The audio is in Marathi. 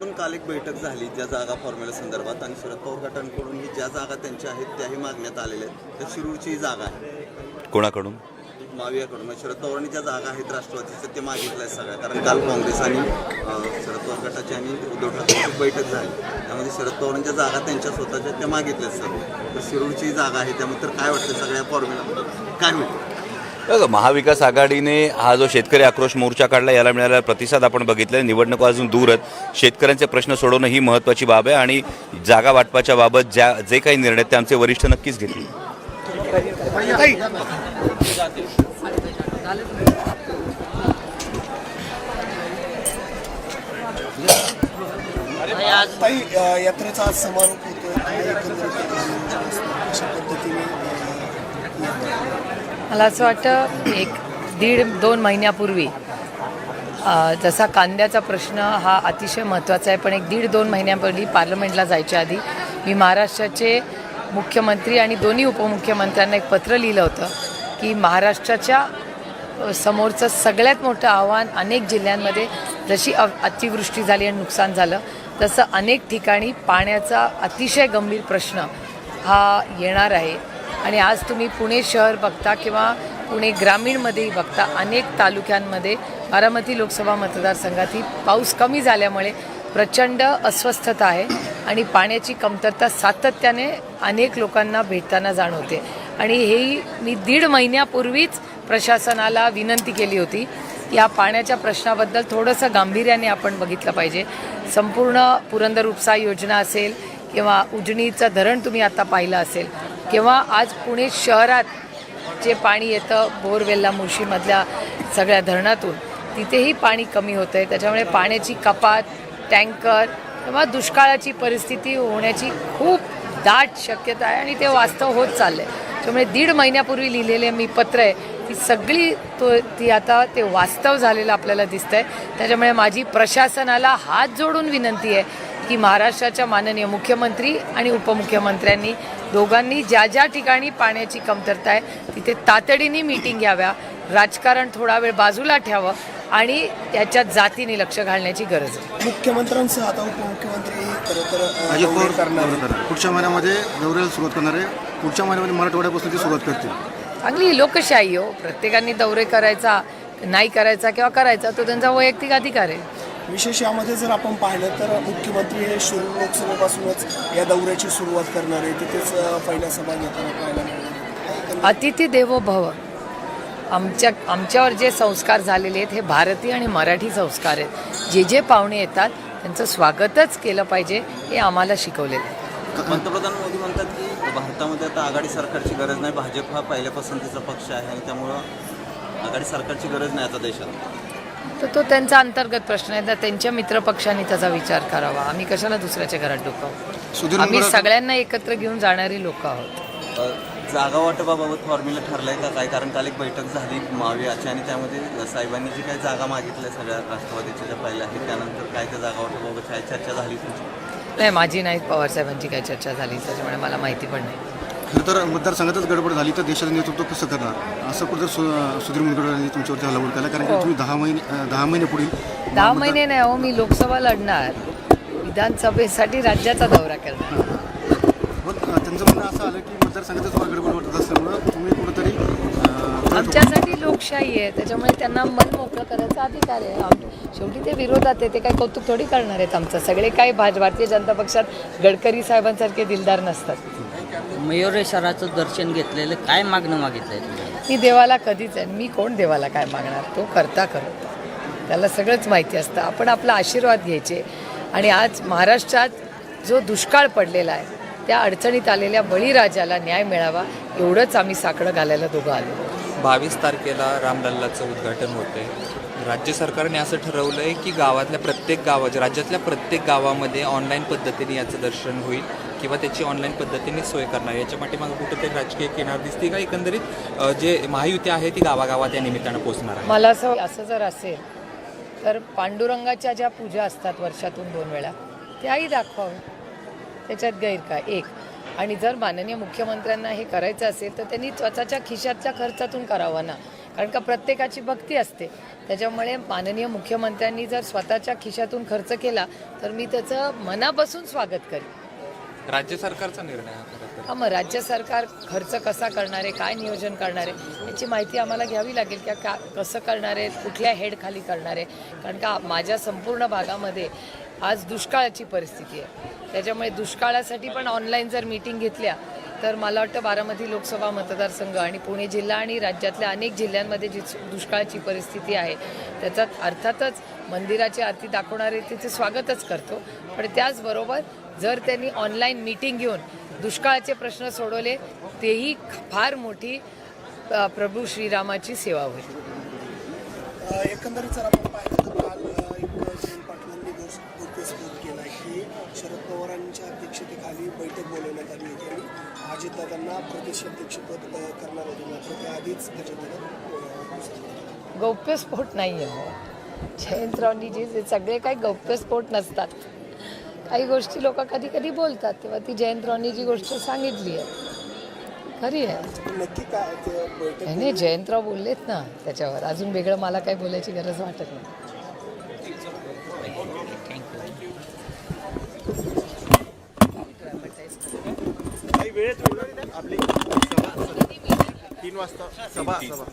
पण काल एक बैठक झाली ज्या जागा फॉर्म्युला संदर्भात आणि शरद पवार गटांकडून ज्या जागा त्यांच्या आहेत त्याही मागण्यात आलेल्या आहेत. तर शिरूरची ही जागा आहे. कोणाकडून? मावियाकडून. म्हणजे शरद पवारांनी ज्या जागा आहेत राष्ट्रवादीच्या ते मागितल्या आहेत सगळ्या. कारण काल काँग्रेस आणि शरद पवार गटाची आणि उद्धव ठाकरेची बैठक झाली. त्यामध्ये शरद पवारांच्या जागा त्यांच्या स्वतःच्या त्या मागितल्या आहेत सर्व तर शिरूरची जागा आहे त्यामुळे तर काय वाटतं सगळ्या फॉर्म्युला काय होईल? महाविकास आघाडीने हा जो शेतकरी आक्रोश मोर्चा काढला याला मिळालेला प्रतिसाद आपण बघितला निवडणुका अजून दूर आहेत. शेतकऱ्यांचे प्रश्न सोडवणं ही महत्त्वाची बाब आहे आणि जागा वाटपाच्या बाबत ज्या जे काही निर्णय ते आमचे वरिष्ठ नक्कीच घेतील. यात्रेचा समारोप होतोय काय एकंदरीत अशा पद्धतीने अ, यात्रा मला असं वाटतं एक दीड दोन महिन्यापूर्वी जसा कांद्याचा प्रश्न हा अतिशय महत्त्वाचा आहे पण एक दीड दोन महिन्यापूर्वी पार्लमेंटला जायच्या आधी मी महाराष्ट्राचे मुख्यमंत्री आणि दोन्ही उपमुख्यमंत्र्यांना एक पत्र लिहिलं होतं की महाराष्ट्राच्या समोरचं सगळ्यात मोठं आव्हान अनेक जिल्ह्यांमध्ये जशी अ अतिवृष्टी झाली आणि नुकसान झालं तसं अनेक ठिकाणी पाण्याचा अतिशय गंभीर प्रश्न हा येणार आहे. आणि आज तुम्ही पुणे शहर बघता किंवा पुणे ग्रामीणमध्येही बघता अनेक तालुक्यांमध्ये बारामती लोकसभा मतदारसंघातही पाऊस कमी झाल्यामुळे प्रचंड अस्वस्थता आहे आणि पाण्याची कमतरता सातत्याने अनेक लोकांना भेटताना जाणवते. आणि हेही मी दीड महिन्यापूर्वीच प्रशासनाला विनंती केली होती या पाण्याच्या प्रश्नाबद्दल थोडंसं गांभीर्याने आपण बघितलं पाहिजे. संपूर्ण पुरंदर उपसा योजना असेल किंवा उजनीचं धरण तुम्ही आता पाहिलं असेल किंवा आज पुणे शहरात जे पाणी येतं बोरवेल्ला मुळशीमधल्या सगळ्या धरणातून तिथेही पाणी कमी होतं आहे त्याच्यामुळे पाण्याची कपात टँकर किंवा दुष्काळाची परिस्थिती होण्याची खूप दाट शक्यता आहे आणि ते वास्तव होत चाललं आहे त्यामुळे दीड महिन्यापूर्वी लिहिलेले मी पत्र आहे ती सगळी तो ती आता ते वास्तव झालेलं आपल्याला दिसतं आहे त्याच्यामुळे माझी प्रशासनाला हात जोडून विनंती आहे की महाराष्ट्राच्या माननीय मुख्यमंत्री आणि उपमुख्यमंत्र्यांनी दोघांनी ज्या ज्या ठिकाणी पाण्याची कमतरता आहे तिथे तातडीने मीटिंग घ्याव्या राजकारण थोडा वेळ बाजूला ठेवावं आणि त्याच्यात जातीने लक्ष घालण्याची गरज आहे. मुख्यमंत्र्यांसह आता उपमुख्यमंत्री करणार. पुढच्या महिन्यामध्ये दौऱ्याला सुरुवात करणार आहे. पुढच्या महिन्यामध्ये मराठवाड्यापासून ती सुरुवात करतील. चांगली लोकशाही हो. प्रत्येकाने दौरे करायचा नाही करायचा किंवा करायचा तो त्यांचा वैयक्तिक अधिकार आहे. विशेष यामध्ये जर आपण पाहिलं तर मुख्यमंत्री हे शिरूर लोकसभेपासूनच या दौऱ्याची सुरुवात करणार आहे. तिथेच पहिल्या सभा घेताना पाहायला मिळणार आहे. अतिथी देवो भव. आमच्या आमच्यावर जे संस्कार झालेले आहेत हे भारतीय आणि मराठी संस्कार आहेत. जे जे पाहुणे येतात त्यांचं स्वागतच केलं पाहिजे हे आम्हाला शिकवलेलं आहे. पंतप्रधान मोदी म्हणतात की भारतामध्ये आता आघाडी सरकारची गरज नाही. भाजप हा पहिल्या पसंतीचा पक्ष आहे आणि त्यामुळं आघाडी सरकारची गरज नाही आता देशात तर तो त्यांचा अंतर्गत प्रश्न आहे. तर त्यांच्या मित्रपक्षांनी त्याचा विचार करावा. आम्ही कशाला दुसऱ्याच्या घरात डोकावू? आम्ही सगळ्यांना एकत्र घेऊन जाणारी लोक आहोत. जागा वाटपाबाबत फॉर्म्युला ठरलाय का? काय? कारण काल एक बैठक झाली मावियाची आणि त्यामध्ये साहेबांनी जी काही जागा मागितल्या सगळ्या राष्ट्रवादीच्या ज्या पहिल्या आहेत त्यानंतर काय त्या जागा वाटपाबाबत काय चर्चा झाली तुमची? नाही माझी नाही पवारसाहेबांची काही चर्चा झाली त्याच्यामुळे मला माहिती पण नाही. खरं तर मतदारसंघातच गडबड झाली तर देशाचं नेतृत्व कसं करणार? असं कुठं सु सुधीर मुनगंटीवारांनी तुमच्यावरती हल्ला केला? कारण की तुम्ही दहा महिने दहा महिने पुढील दहा महिने नाही हो मी लोकसभा लढणार. विधानसभेसाठी राज्याचा दौरा करणार. पण त्यांचं म्हणणं असं आलं की मतदारसंघातच गडबड वाटत असल्यामुळं तुम्ही कुठंतरी आमच्यासाठी लोकशाही आहे. त्याच्यामुळे त्यांना मन मोकळं करायचा अधिकार आहे. शेवटी ते विरोधात आहे. ते काही कौतुक थोडी करणार आहेत आमचं. सगळे काही भाज भारतीय जनता पक्षात गडकरी साहेबांसारखे दिलदार नसतात. मयुरेश्वराचं दर्शन घेतलेलं काय मागणं मागितलंय तुम्ही? मी देवाला कधीच आहे. मी कोण देवाला काय मागणार? तो करता करत. त्याला सगळंच माहिती असतं. आपण आपला आशीर्वाद घ्यायचे. आणि आज महाराष्ट्रात जो दुष्काळ पडलेला आहे त्या अडचणीत आलेल्या बळीराजाला न्याय मिळावा एवढंच आम्ही साकडं घालायला दोघं आलो. बावीस तारखेला रामलल्लाचं उद्घाटन होते राज्य सरकारने असं ठरवलं आहे की गावातल्या प्रत्येक गावात राज्यातल्या प्रत्येक गावामध्ये ऑनलाईन पद्धतीने याचं दर्शन होईल. किंवा त्याची ऑनलाईन पद्धतीने सोय करणार. याच्या पाठीमागे कुठेतरी राजकीय किनार दिसते का? एकंदरीत जे महायुती आहे ती गावागावात या निमित्तानं पोहोचणार आहे. मला असं असं जर असेल तर पांडुरंगाच्या ज्या पूजा असतात वर्षातून दोन वेळा त्याही दाखवावं. त्याच्यात गैर काय एक. आणि जर माननीय मुख्यमंत्र्यांना हे करायचं असेल तर त्यांनी स्वतःच्या खिशातच्या खर्चातून करावं ना. कारण का प्रत्येकाची भक्ती असते. त्याच्यामुळे माननीय मुख्यमंत्र्यांनी जर स्वतःच्या खिशातून खर्च केला तर मी त्याचं मनापासून स्वागत करेन. राज्य सरकारचा निर्णय हा खरं तर. हा मग राज्य सरकार खर्च कसा करणार आहे काय नियोजन करणार आहे याची माहिती आम्हाला घ्यावी लागेल की का कसं करणार आहे कुठल्या हेडखाली करणार आहे. कारण का माझ्या संपूर्ण भागामध्ये आज दुष्काळाची परिस्थिती आहे. त्याच्यामुळे दुष्काळासाठी पण ऑनलाईन जर मीटिंग घेतल्या तर मला वाटतं बारामती लोकसभा मतदारसंघ आणि पुणे जिल्हा आणि राज्यातल्या अनेक जिल्ह्यांमध्ये जी दुष्काळाची परिस्थिती आहे त्याच्यात अर्थातच मंदिराची आरती दाखवणारे तिचे स्वागतच करतो. पण त्याचबरोबर जर त्यांनी ऑनलाईन मीटिंग घेऊन दुष्काळाचे प्रश्न सोडवले तेही फार मोठी प्रभू श्रीरामाची सेवा होईल. एकंदरीत जर आपण पाहिलं तर काल एक पाटलांनी घोष- केला की शरद पवारांच्या अध्यक्षतेखाली बैठक बोलवण्यात आली होती. आणि अजितदादांना प्रदेशाध्यक्षपद करणार होते मात्र अजितदादा गौप्यस्फोट नाही आहे जयंतरावनी जे जे सगळे काही गौप्यस्फोट नसतात. काही गोष्टी लोक कधी कधी बोलतात तेव्हा ती जयंतरावनी जी गोष्ट सांगितली आहे. खरी आहे. नक्की काय नाही जयंतराव बोललेत ना त्याच्यावर. अजून वेगळं मला काही बोलायची गरज वाटत नाही. Саба, саба.